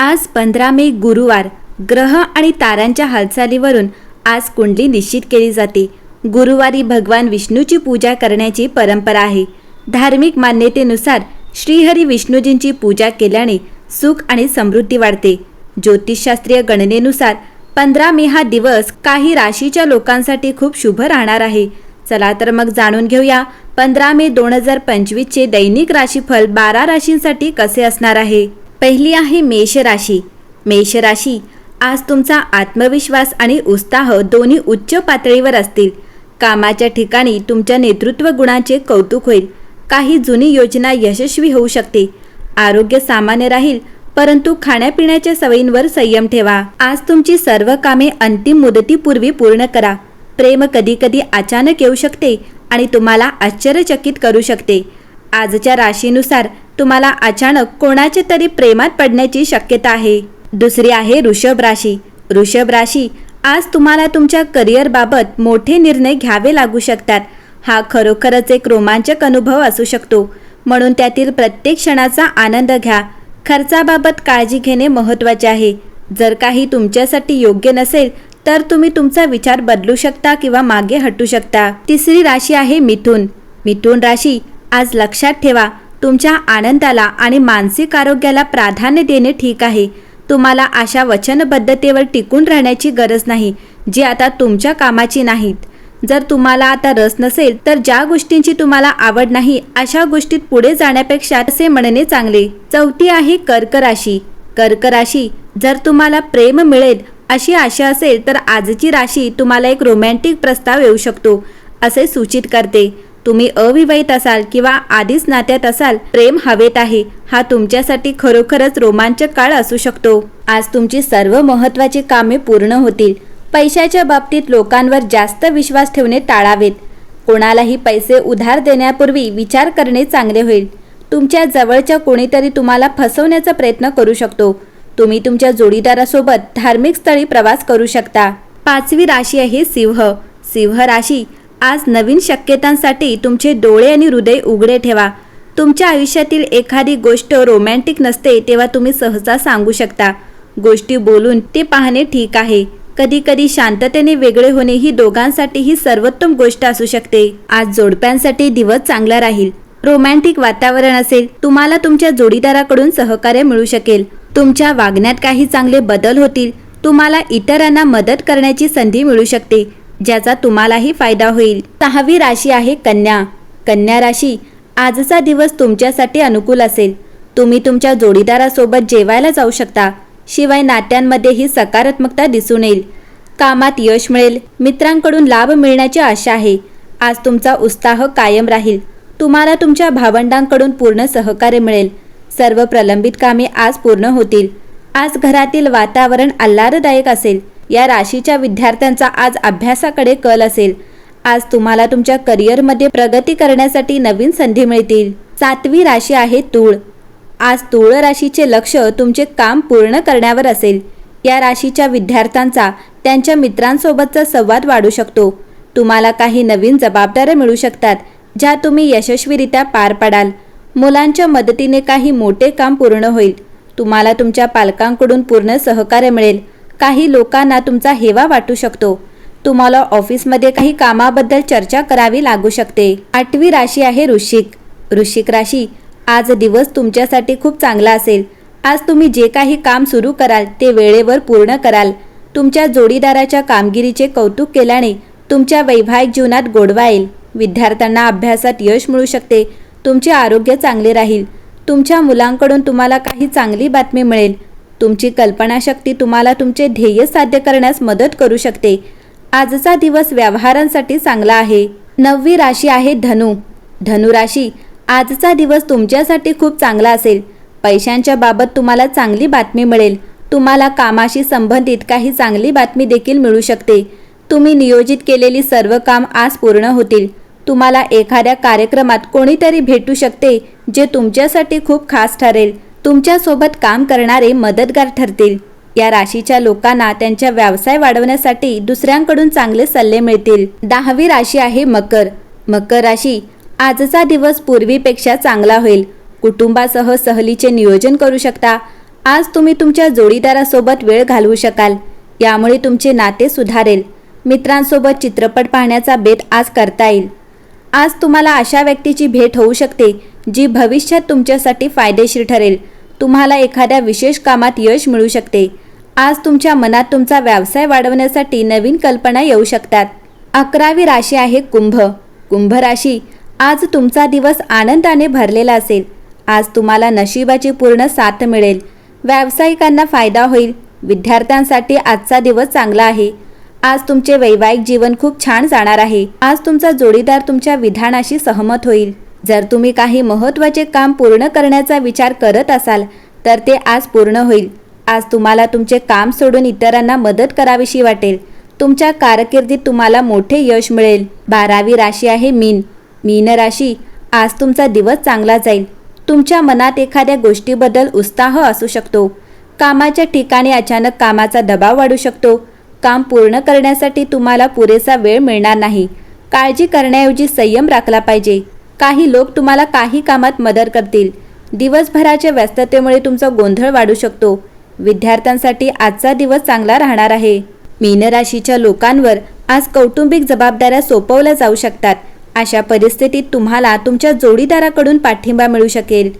आज पंधरा मे गुरुवार. ग्रह आणि तारांच्या हालचालीवरून आज कुंडली निश्चित केली जाते. गुरुवारी भगवान विष्णूची पूजा करण्याची परंपरा आहे. धार्मिक मान्यतेनुसार श्रीहरी विष्णूजींची पूजा केल्याने सुख आणि समृद्धी वाढते. ज्योतिषशास्त्रीय गणनेनुसार पंधरा मे हा दिवस काही राशीच्या लोकांसाठी खूप शुभ राहणार आहे. चला तर मग जाणून घेऊया पंधरा मे दोन हजार पंचवीसचे दैनिक राशीफल बारा राशींसाठी कसे असणार आहे. पहिली आहे मेष राशी मेष राशी आज तुमचा आत्मविश्वास आणि उत्साह दोन्ही उच्च पातळीवर असतील. कामाच्या ठिकाणी तुमच्या नेतृत्व गुणांचे कौतुक होईल. काही जुनी योजना यशस्वी होऊ शकते. आरोग्य सामान्य राहील परंतु खाण्यापिण्याच्या सवयींवर संयम ठेवा. आज तुमची सर्व कामे अंतिम मुदतीपूर्वी पूर्ण करा. प्रेम कधी कधी अचानक येऊ शकते आणि तुम्हाला आश्चर्यचकित करू शकते. आजच्या राशीनुसार तुम्हाला अचानक कोणाच्या तरी प्रेमात पडण्याची शक्यता आहे. दुसरी आहे ऋषभ राशी. ऋषभ राशी आज तुम्हाला तुमच्या करिअरबाबत मोठे निर्णय घ्यावे लागू शकतात. हा खरोखरच एक रोमांचक अनुभव असू शकतो. म्हणून त्यातील प्रत्येक क्षणाचा आनंद घ्या. खर्चाबाबत काळजी घेणे महत्त्वाचे आहे. जर काही तुमच्यासाठी योग्य नसेल तर तुम्ही तुमचा विचार बदलू शकता किंवा मागे हटू शकता. तिसरी राशी आहे मिथुन. मिथुन राशी आज लक्षात ठेवा तुमच्या आनंदाला आणि मानसिक आरोग्याला प्राधान्य देणे ठीक आहे. तुम्हाला अशा वचनबद्धतेवर टिकून राहण्याची गरज नाही जी आता तुमच्या कामाची नाहीत. जर तुम्हाला आता रस नसेल तर ज्या गोष्टींची तुम्हाला आवड नाही अशा गोष्टीत पुढे जाण्यापेक्षा असे म्हणणे चांगले. चौथी आहे कर्क राशी कर्क राशी जर तुम्हाला प्रेम मिळेल अशी आशा असेल तर आजची राशी तुम्हाला एक रोमॅन्टिक प्रस्ताव येऊ शकतो असे सूचित करते. तुम्ही अविवाहित असाल किंवा आधीच नात्यात असाल प्रेम हवेत आहे. हा तुमच्यासाठी खरोखरच रोमांचक काळ असू शकतो. आज तुमची सर्व महत्त्वाची कामे पूर्ण होतील. पैशाच्या बाबतीत लोकांवर जास्त विश्वास ठेवणे टाळावेत. कोणालाही पैसे उधार देण्यापूर्वी विचार करणे चांगले होईल. तुमच्या जवळच्या कोणीतरी तुम्हाला फसवण्याचा प्रयत्न करू शकतो. तुम्ही तुमच्या जोडीदारासोबत धार्मिक स्थळी प्रवास करू शकता. पाचवी राशी आहे सिंह. सिंह राशी आज नवीन शक्यतांसाठी तुमचे डोळे आणि हृदय उघडे ठेवा. तुमच्या आयुष्यातील एखादी गोष्ट रोमॅन्टिक नसते तेव्हा तुम्ही सहसा सांगू शकता. गोष्टी बोलून ते पाहणे ठीक आहे. कधी कधी शांततेने वेगळे होणे ही दोघांसाठी ही सर्वोत्तम गोष्ट असू शकते. आज जोडप्यांसाठी दिवस चांगला राहील. रोमॅन्टिक वातावरण असेल तुम्हाला तुमच्या जोडीदाराकडून सहकार्य मिळू शकेल. तुमच्या वागण्यात काही चांगले बदल होतील. तुम्हाला इतरांना मदत करण्याची संधी मिळू शकते. ज्याचा तुम्हालाही फायदा होईल. सहावी राशी आहे कन्या. कन्या राशी आजचा दिवस तुमच्यासाठी अनुकूल असेल. तुम्ही तुमच्या जोडीदारासोबत जेवायला जाऊ शकता. शिवाय नात्यांमध्येही सकारात्मकता दिसून येईल. कामात यश मिळेल. मित्रांकडून लाभ मिळण्याची आशा आहे. आज तुमचा उत्साह कायम राहील. तुम्हाला तुमच्या भावंडांकडून पूर्ण सहकार्य मिळेल. सर्व प्रलंबित कामे आज पूर्ण होतील. आज घरातील वातावरण आल्हाददायक असेल. या राशीच्या विद्यार्थ्यांचा आज अभ्यासाकडे कल असेल. आज तुम्हाला तुमच्या करिअरमध्ये प्रगती करण्यासाठी नवीन संधी मिळतील. सातवी राशी आहे तूळ. आज तुळ राशीचे लक्ष तुमचे काम पूर्ण करण्यावर असेल. या राशीच्या विद्यार्थ्यांचा त्यांच्या मित्रांसोबतचा संवाद वाढू शकतो. तुम्हाला काही नवीन जबाबदाऱ्या मिळू शकतात ज्या तुम्ही यशस्वीरित्या पार पाडाल. मुलांच्या मदतीने काही मोठे काम पूर्ण होईल. तुम्हाला तुमच्या पालकांकडून पूर्ण सहकार्य मिळेल. काही लोकांना तुमचा हेवा वाटू शकतो. तुम्हाला ऑफिसमध्ये काही कामाबद्दल चर्चा करावी लागू शकते. आठवी राशी आहे ऋषिक ऋषिक राशी आज दिवस तुमच्यासाठी खूप चांगला असेल. आज तुम्ही जे काही काम सुरू कराल ते वेळेवर पूर्ण कराल. तुमच्या जोडीदाराच्या कामगिरीचे कौतुक केल्याने तुमच्या वैवाहिक जीवनात गोडवा येईल. विद्यार्थ्यांना अभ्यासात यश मिळू शकते. तुमचे आरोग्य चांगले राहील. तुमच्या मुलांकडून तुम्हाला काही चांगली बातमी मिळेल. तुमची कल्पनाशक्ती तुम्हाला तुमचे ध्येय साध्य करण्यास मदत करू शकते. आजचा दिवस व्यवहारांसाठी चांगला आहे. नववी राशी आहे धनु. धनु राशी आजचा दिवस तुमच्यासाठी खूप चांगला असेल. पैशांच्या बाबत तुम्हाला चांगली बातमी मिळेल. तुम्हाला कामाशी संबंधित काही चांगली बातमी देखील मिळू शकते. तुम्ही नियोजित केलेली सर्व काम आज पूर्ण होतील. तुम्हाला एखाद्या कार्यक्रमात कोणीतरी भेटू शकते जे तुमच्यासाठी खूप खास ठरेल. तुमच्यासोबत काम करणारे मदतगार ठरतील. या राशीच्या लोकांना त्यांच्या व्यवसाय वाढवण्यासाठी दुसऱ्यांकडून चांगले सल्ले मिळतील. दहावी राशी आहे मकर. मकर राशी आजचा दिवस पूर्वीपेक्षा चांगला होईल. कुटुंबासह सहलीचे नियोजन करू शकता. आज तुम्ही तुमच्या जोडीदारासोबत वेळ घालवू शकाल. यामुळे तुमचे नाते सुधारेल. मित्रांसोबत चित्रपट पाहण्याचा बेत आज करता येईल. आज तुम्हाला अशा व्यक्तीची भेट होऊ शकते. जी भविष्यात तुमच्यासाठी फायदेशीर ठरेल. तुम्हाला एखाद्या विशेष कामात यश मिळू शकते. आज तुमच्या मनात तुमचा व्यवसाय वाढवण्यासाठी नवीन कल्पना येऊ शकतात. अकरावी राशी आहे कुंभ. कुंभ राशी आज तुमचा दिवस आनंदाने भरलेला असेल. आज तुम्हाला नशिबाची पूर्ण साथ मिळेल. व्यावसायिकांना फायदा होईल. विद्यार्थ्यांसाठी आजचा दिवस चांगला आहे. आज तुमचे वैवाहिक जीवन खूप छान जाणार आहे. आज तुमचा जोडीदार तुमच्या विधानाशी सहमत होईल. जर तुम्ही काही महत्त्वाचे काम पूर्ण करण्याचा विचार करत असाल तर ते आज पूर्ण होईल. आज तुम्हाला तुमचे काम सोडून इतरांना मदत करावीशी वाटेल. तुमच्या कारकिर्दीत तुम्हाला मोठे यश मिळेल. बारावी राशी आहे मीन. मीन राशी आज तुमचा दिवस चांगला जाईल. तुमच्या मनात एखाद्या गोष्टीबद्दल उत्साह असू शकतो. कामाच्या ठिकाणी अचानक कामाचा दबाव वाढू शकतो. काम पूर्ण करण्यासाठी तुम्हाला पुरेसा वेळ मिळणार नाही. काळजी करण्याऐवजी संयम राखला पाहिजे. काही लोक तुम्हाला काही कामात मदत करतील. दिवसभराच्या व्यस्ततेमुळे तुमचा गोंधळ वाढू शकतो. विद्यार्थ्यांसाठी आजचा दिवस चांगला राहणार आहे. मीनराशीच्या लोकांवर आज कौटुंबिक जबाबदाऱ्या सोपवल्या जाऊ शकतात. अशा परिस्थितीत तुम्हाला तुमच्या जोडीदाराकडून पाठिंबा मिळू शकेल.